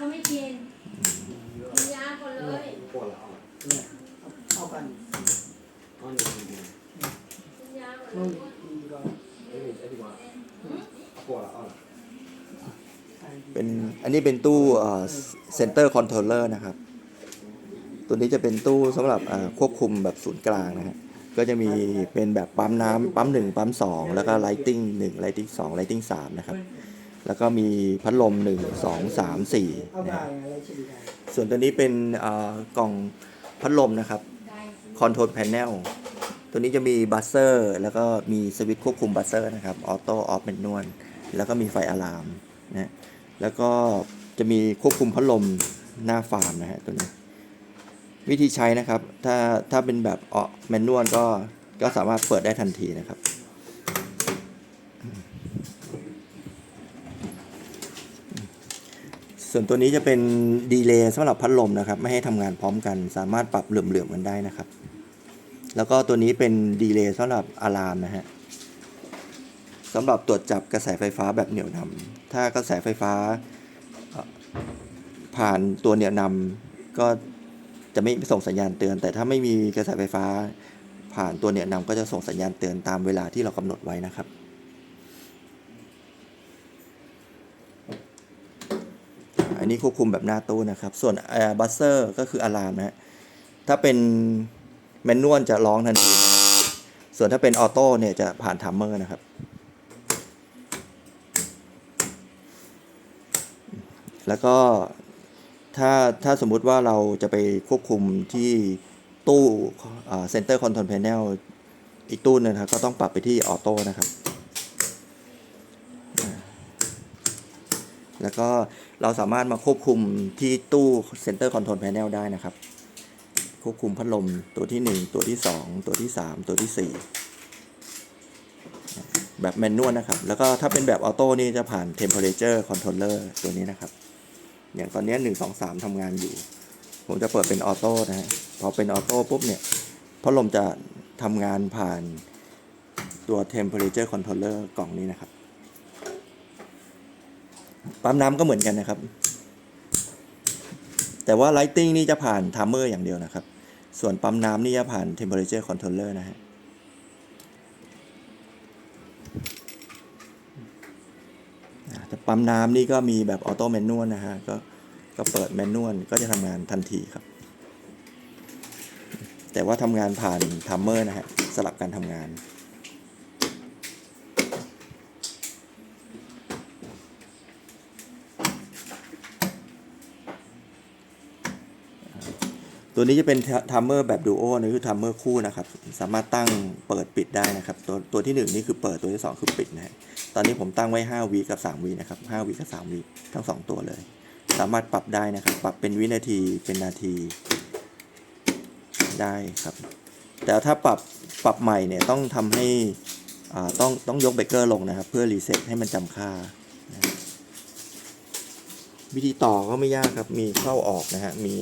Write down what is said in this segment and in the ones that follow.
เขาไม่กินกินยาก่อนเลยปวดแล้วเนี่ยเอากันอ๋อนี่นี่นี่กินยาก่อนนู่นเลยดีก่อนไอ้นี่ไอ้ที่ว่าปวดแล้วเป็นอันนี้เป็นตู้เซ็นเตอร์คอนโทรลเลอร์นะครับ ตัวนี้จะเป็นตู้สำหรับเอ่อควบคุมแบบศูนย์กลางนะฮะก็จะมีเป็นแบบปั๊มน้ำปั๊มหนึ่งปั๊มสองแล้วก็ไลติ้งหนึ่งไลติ้งสองไลติ้งสามนะครับ แล้วก็มีพัดลมหนึ่งสองสามสี่เอานะได้ฮะอะไรชิดีได้ส่วนตัวนี้เป็นเอ่อกล่องพัดลมนะครับได้คอนโทรลแพนเนลตัวนี้จะมีบัสเซอร์แล้วก็มีสวิตช์ควบคุมบัสเซอร์นะครับออโต้ออฟเป็นนวลแล้วก็มีไฟอะลามนะฮะแล้วก็จะมีควบคุมพัดลมหน้าฟาร์มนะฮะตัวนี้ วิธีใช้นะครับ ถ้าถ้าเป็นแบบออแมนนวลก็ก็สามารถเปิดได้ทันทีนะครับ ส่วนตัวนี้จะเป็นดีเลย์สำหรับพัดลมนะครับ ไม่ให้ทำงานพร้อมกัน สามารถปรับเหลื่อมๆกันได้นะครับ แล้วก็ตัวนี้เป็นดีเลย์สำหรับอะลามนะฮะสำหรับตรวจจับกระแสไฟฟ้าแบบเหนี่ยวนำถ้ากระแสไฟฟ้าผ่านตัวเหนี่ยวนำก็จะไม่ส่งสัญญาณเตือน แต่ถ้าไม่มีกระแสไฟฟ้าผ่านตัวเหนี่ยวนำก็จะส่งสัญญาณเตือนตามเวลาที่เรากำหนดไว้นะครับ อั นี้ควบคุมแบบหน้าตู้นะครับ ส่วนแอร์บัสเซอร์ก็คืออะลามนะฮะถ้าเป็นแมนนวลจะร้องทันทีนะส่วนถ้าเป็นออโต้เนี่ยจะผ่านทัมเมอร์นะครับ แล้วก็ถ้าถ้าสมมุติว่าเราจะไปควบคุมที่ตู้เซ็นเตอร์คอนโทรลแพนเนลอีกตู้นึงนะครับก็ต้องปรับไปที่ออโต้นะครับ แล้วก็เราสามารถมาควบคุมที่ตู้ Center Control Panel ได้นะครับ ควบคุมพัดลมตัวที่ 1 ตัวที่ 2 ตัวที่ 3 ตัวที่ 4 แบบแมนนวลนะครับ แล้วก็ถ้าเป็นแบบออโต้นี่จะผ่าน Temperature Controller ตัวนี้นะครับ อย่างตอนนี้ 1 2 3ทำงานอยู่ ผมจะเปิดเป็นออโต้นะฮะพอเป็นออโต้ปุ๊บเนี่ยพัดลมจะทำงานผ่านตัว Temperature Controller กล่องนี้นะครับ ปั๊มน้ำก็เหมือนกันนะครับ แต่ว่า Lighting นี่จะผ่านทัมเมอร์อย่างเดียวนะครับ ส่วนปั๊มน้ำนี่จะผ่าน Temperature Controller นะฮะแต่ปั๊มน้ำนี่ก็มีแบบออโต้แมนนวลนะฮะก็ก็เปิดแมนนวลก็จะทำงานทันทีครับ แต่ว่าทำงานผ่านทัมเมอร์นะฮะสลับการทำงาน ตัวนี้จะเป็นทัมเมอร์แบบดูโอนี่คือทัมเมอร์คู่นะครับ สามารถตั้งเปิดปิดได้นะครับ ตัวตัวที่ 1 นี่คือเปิดตัวที่ 2 คือปิดนะฮะตอนนี้ผมตั้งไว้5วิกับ3วินะครับ5วิกับ3วิทั้ง 2 ตัวเลย สามารถปรับได้นะครับ ปรับเป็นวินาทีเป็นนาทีได้ครับ แต่ถ้าปรับปรับใหม่เนี่ยต้องทำให้อ่าต้องต้องยกเบรกเกอร์ลงนะครับ เพื่อรีเซ็ตให้มันจำค่าวิธีต่อก็ไม่ยากครับ มีเข้าออกนะฮะ มี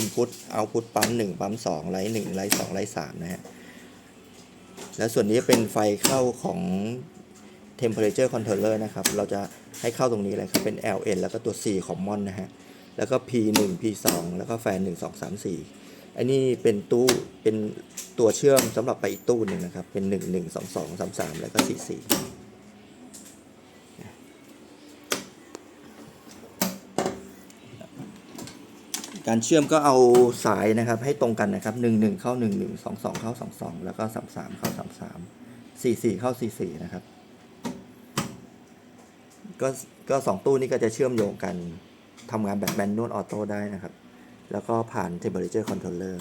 input output ปั๊ม1ปั๊ม2ไลท์1ไลท์2ไลท์3นะฮะ แล้วส่วนนี้เป็นไฟเข้าของ temperature controller นะครับ เราจะให้เข้าตรงนี้เลยครับ เป็น LN แล้วก็ตัว C common นะฮะ แล้วก็ P1 P2 แล้วก็แฟน 1 2 3 4 อันนี้เป็นตู้เป็นตัวเชื่อมสำหรับไปอีกตู้หนึ่งนะครับ เป็น 1 1 2 2 3 3 แล้วก็ 4 4 การเชื่อมก็เอาสายนะครับให้ตรงกันนะครับหนึ่งหนึ่งเข้าหนึ่งหนึ่งสองสองเข้าสองสองแล้วก็สามสามเข้าสามสามสี่สี่เข้าสี่สี่นะครับ ก็ก็สองตู้นี้ก็จะเชื่อมโยงกันทำงานแบบแมนนวลออโต้ได้นะครับ แล้วก็ผ่าน temperature controller